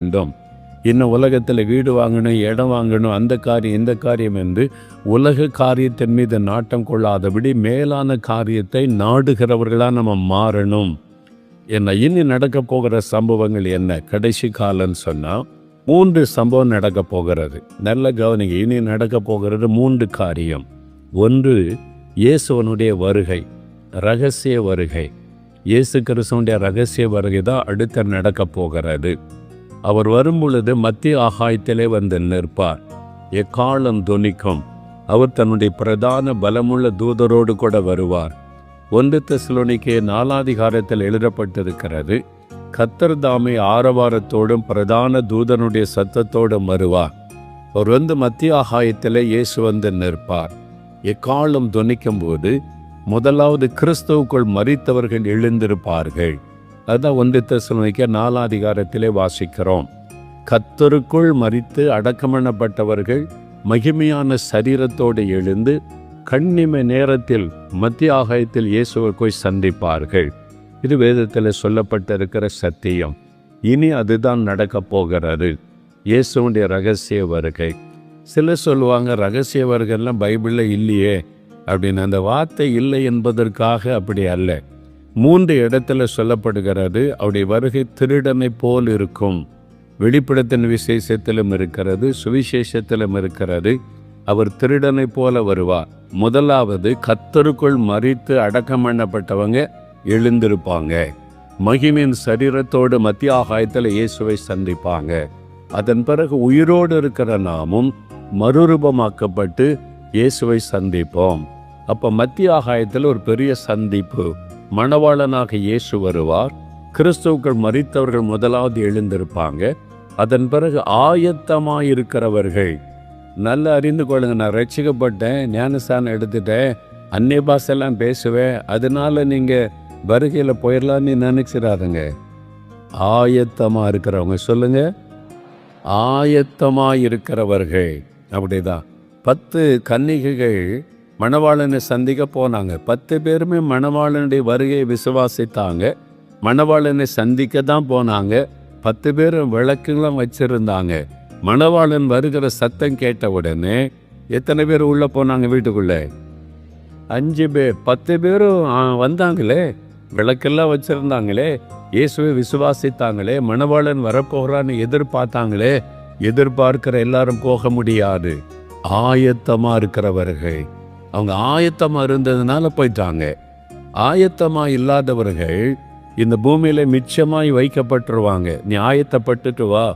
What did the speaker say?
வேண்டும் இன்னும் உலகத்தில் வீடு வாங்கணும் இடம் வாங்கணும் அந்த காரியம் இந்த காரியம் என்று உலக காரியத்தின் மீது நாட்டம் கொள்ளாதபடி மேலான காரியத்தை நாடுகிறவர்களாக நம்ம மாறணும். என்ன இனி நடக்க போகிற சம்பவங்கள் என்ன? கடைசி காலம்னு சொன்னால் மூன்று சம்பவம் நடக்க போகிறது. நல்ல கவனிங்க இனி நடக்க போகிறது மூன்று காரியம். ஒன்று இயேசுவனுடைய வருகை ரகசிய வருகை. இயேசு கிறிஸ்துவனுடைய ரகசிய வருகை தான் அடுத்த நடக்க போகிறது. அவர் வரும்பொழுது மத்திய ஆகாயத்திலே வந்து நிற்பார். எக்காலம் துணிக்கும். அவர் தன்னுடைய பிரதான பலமுள்ள தூதரோடு கூட வருவார். ஒன்று தெசலோனிக்கே நாலாதிகாரத்தில் எழுதப்பட்டிருக்கிறது கத்தர் தாமை ஆரவாரத்தோடும் பிரதான தூதனுடைய சத்தத்தோடும் வருவார். அவர் வந்து மத்திய ஆகாயத்தில் இயேசு வந்து நிற்பார். எக்காலம் துணிக்கும் போது முதலாவது கிறிஸ்துவுக்குள் மறித்தவர்கள் எழுந்திருப்பார்கள். அதான் ஒன்று தெசலோனிக்க நாலாதிகாரத்திலே வாசிக்கிறோம். கத்தருக்குள் மறித்து அடக்கமணப்பட்டவர்கள் மகிமையான சரீரத்தோடு எழுந்து கண்ணிமை நேரத்தில் மத்திய ஆகாயத்தில் இயேசுவை போய் சந்திப்பார்கள். இது வேதத்தில் சொல்லப்பட்டிருக்கிற சத்தியம். இனி அதுதான் நடக்கப் போகிறது. இயேசுடைய ரகசிய வருகை. சிலர் சொல்லுவாங்க ரகசிய வருகைலாம் பைபிளில் இல்லையே. அப்படின்னு. அந்த வார்த்தை இல்லை என்பதற்காக அப்படி அல்ல. மூன்று இடத்துல சொல்லப்படுகிறது அவருடைய வருகை திருடனை போல் இருக்கும். வெளிப்படத்தின் விசேஷத்திலும் இருக்கிறது சுவிசேஷத்திலும் இருக்கிறது. அவர் திருடனை போல வருவார். முதலாவது கத்தருக்குள் மறித்து அடக்கம் பண்ணப்பட்டவங்க எழுந்திருப்பாங்க. மகிமின் சரீரத்தோடு மத்திய ஆகாயத்தில் இயேசுவை சந்திப்பாங்க. அதன் பிறகு உயிரோடு இருக்கிற நாமும் மறுரூபமாக்கப்பட்டு இயேசுவை சந்திப்போம். அப்போ மத்திய ஆகாயத்தில் ஒரு பெரிய சந்திப்பு. மணவாளனாக இயேசு வருவார். கிறிஸ்துவுக்கள் மறித்தவர்கள் முதலாவது எழுந்திருப்பாங்க. அதன் பிறகு ஆயத்தமாக இருக்கிறவர்கள் நல்லா அறிந்து கொள்ளுங்க. நான் ரட்சிக்கப்பட்டேன் ஞானஸ்தானம் எடுத்துட்டேன். அன்னை பாசெல்லாம் பேசுவேன். அதனால நீங்கள் வருகையில் போயிடலான்னு நினைச்சிடாதுங்க. ஆயத்தமாக இருக்கிறவங்க சொல்லுங்க. ஆயத்தமாக இருக்கிறவர்கள் அப்படிதான். பத்து கன்னிகைகள் மணவாளனை சந்திக்க போனாங்க. பத்து பேருமே மணவாளனுடைய வருகையை விசுவாசித்தாங்க. மணவாளனை சந்திக்க தான் போனாங்க. பத்து பேரும் விளக்குலாம் வச்சிருந்தாங்க. மணவாளன் வருகிற சத்தம் கேட்ட உடனே எத்தனை பேர் உள்ளே போனாங்க வீட்டுக்குள்ளே? அஞ்சு பேர். பத்து பேரும் வந்தாங்களே. விளக்கெல்லாம் வச்சுருந்தாங்களே. இயேசுவை விசுவாசித்தாங்களே. மணவாளன் வரப்போகிறான்னு எதிர்பார்த்தாங்களே. எதிர்பார்க்கிற எல்லாரும் போக முடியாது. ஆயத்தமாக இருக்கிறவர்கள். அவங்க ஆயத்தமாக இருந்ததுனால போயிட்டாங்க. ஆயத்தமாக இல்லாதவர்கள் இந்த பூமியில் மிச்சமாய் வைக்கப்பட்டுருவாங்க. நீ ஆயத்தப்பட்டுட்டு வா.